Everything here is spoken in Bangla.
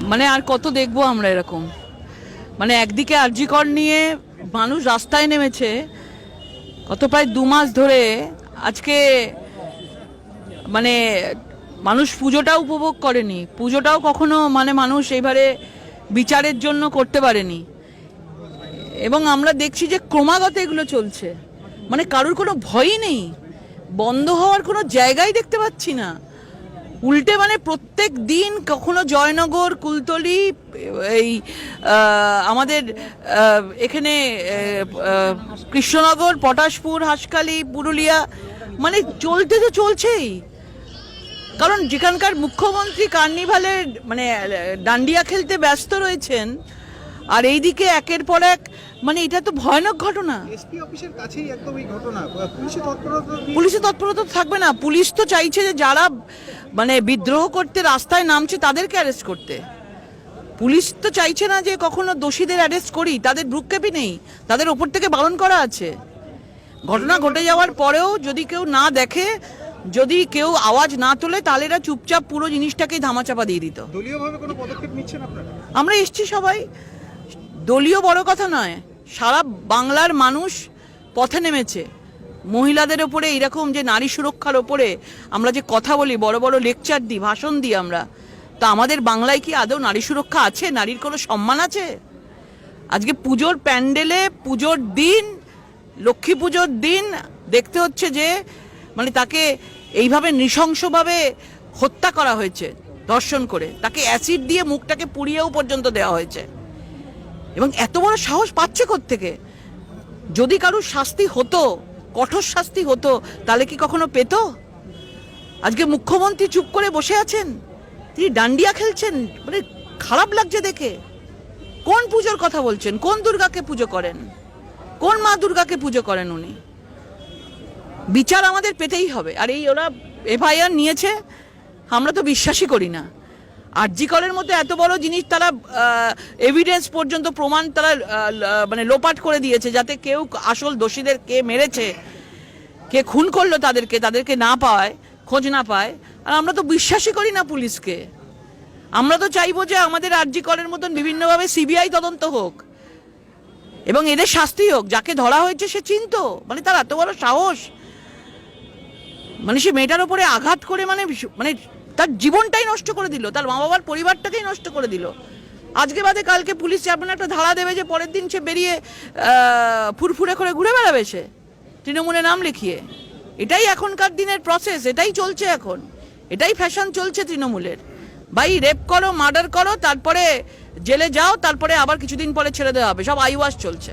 মানে আর কত দেখব আমরা এরকম? মানে একদিকে আরজিকর নিয়ে মানুষ রাস্তায় নেমেছে, গত প্রায় দু মাস ধরে আজকে মানে মানুষ পুজোটাও উপভোগ করেনি। পুজোটাও কখনো মানে মানুষ এইবারে বিচারের জন্য করতে পারেনি। এবং আমরা দেখছি যে ক্রমাগত এগুলো চলছে। মানে কারোর কোনো ভয়ই নেই। বন্ধ হওয়ার কোনো জায়গাই দেখতে পাচ্ছি না। উল্টে মানে প্রত্যেক দিন কখনো জয়নগর কুলতলি এই আমাদের এখানে কৃষ্ণনগর পটাশপুর হাসখালি পুরুলিয়া মানে চলতে তো চলছেই। কারণ যেখানকার মুখ্যমন্ত্রী কার্নিভালের মানে ডান্ডিয়া খেলতে ব্যস্ত রয়েছেন আর এইদিকে একের পর এক মানে এটা তো ভয়ানক ঘটনা। এসপি অফিসের কাছেই একদম এই ঘটনা। পুলিশের তৎপরতা থাকবে না। পুলিশ তো চাইছে যে যারা মানে বিদ্রোহ করতে রাস্তায় নামছে তাদেরকে অ্যারেস্ট করতে। পুলিশ তো চাইছে না যে কখনো দোষীদের অ্যারেস্ট করি তাদের ভ্রুক্ষেপই নেই তাদের ওপর থেকে বারণ করা আছে। ঘটনা ঘটে যাওয়ার পরেও যদি কেউ না দেখে যদি কেউ আওয়াজ না তোলে তাহলে এরা চুপচাপ পুরো জিনিসটাকেই ধামাচাপা দিয়ে দিত। দলীয়ভাবে কোনো পদক্ষেপ নিচ্ছেন আপনারা? আমরা এসছি সবাই। দলীয় বড় কথা নয় সারা বাংলার মানুষ পথে নেমেছে। মহিলাদের ওপরে এরকম যে নারী সুরক্ষার ওপরে আমরা যে কথা বলি, বড় বড় লেকচার দিই, ভাষণ দিই আমরা, তা আমাদের বাংলায় কি আদৌ নারী সুরক্ষা আছে? নারীর কোনো সম্মান আছে? আজকে পুজোর প্যান্ডেলে পুজোর দিন, লক্ষ্মী পুজোর দিন দেখতে হচ্ছে যে মানে তাকে এইভাবে নৃশংসভাবে হত্যা করা হয়েছে দর্শন করে। তাকে অ্যাসিড দিয়ে মুখটাকে পুড়িয়েও পর্যন্ত দেওয়া হয়েছে। এবং এত বড় সাহস পাচ্ছে থেকে যদি কারোর শাস্তি হতো কঠোর শাস্তি হতো, তাহলে কি কখনো পেতো? আজকে মুখ্যমন্ত্রী চুপ করে বসে আছেন, তিনি ডান্ডিয়া খেলছেন মানে খারাপ লাগছে দেখে। কোন পুজোর কথা বলছেন? কোন দুর্গাকে পুজো করেন? কোন মা দুর্গাকে পুজো করেন উনি? বিচার আমাদের পেতেই হবে। আর এই ওরা এফআইআর নিয়েছে, আমরা তো বিশ্বাসই করি না। আরজি কলের মতো এত বড় জিনিস তারা এভিডেন্স পর্যন্ত প্রমাণ তারা মানে লোপাট করে দিয়েছে যাতে কেউ আসল দোষীদের কে মেরেছে, কে খুন করল তাদেরকে তাদেরকে না পায়, খোঁজ না পায়। আর আমরা তো বিশ্বাসই করি না পুলিশকে। আমরা তো চাইব যে আমাদের আরজি কলের মতন বিভিন্নভাবে সিবিআই তদন্ত হোক। এবং এদের শাস্তি হোক, যাকে ধরা হয়েছে সে চিনতো। মানে তার এত বড় সাহস। মানে সে মেয়েটার উপরে আঘাত করে মানে মানে তার জীবনটাই নষ্ট করে দিল, তার মা বাবার পরিবারটাকেই নষ্ট করে দিল। আজকে বাদে কালকে পুলিশ যেমন একটা ধারা দেবে যে পরের দিন সে বেরিয়ে ফুরফুরে করে ঘুরে বেড়াবে সে। তৃণমূলে নাম লিখিয়ে। এটাই এখনকার দিনের প্রসেস এটাই চলছে এখন। এটাই ফ্যাশন চলছে তৃণমূলের। ভাই রেপ করো মার্ডার করো, তারপরে জেলে যাও, তারপরে আবার কিছুদিন পরে ছেড়ে দেওয়া হবে। সব আইওয়াস চলছে।